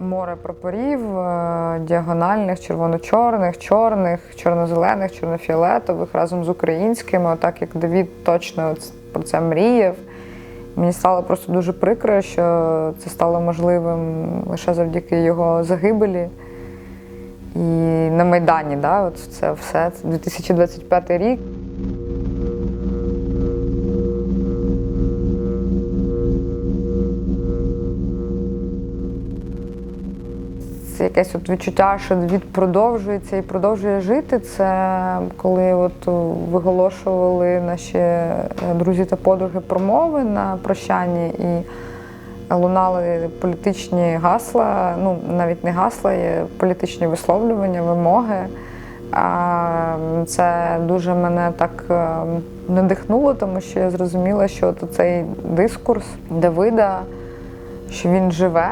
море прапорів, е, діагональних, червоно-чорних, чорних, чорно-зелених, чорно-фіолетових разом з українськими, отак як Давід точно про це мріяв. Мені стало просто дуже прикро, що це стало можливим лише завдяки його загибелі. І на Майдані, да, от це все. Це 2025 рік. Це якесь от відчуття, що від продовжується і продовжує жити. Це коли от виголошували наші е, друзі та подруги промови на прощанні і лунали політичні гасла, ну навіть не гасла, є політичні висловлювання, вимоги. Це дуже мене так е, надихнуло, тому що я зрозуміла, що цей дискурс Давида, що він живе.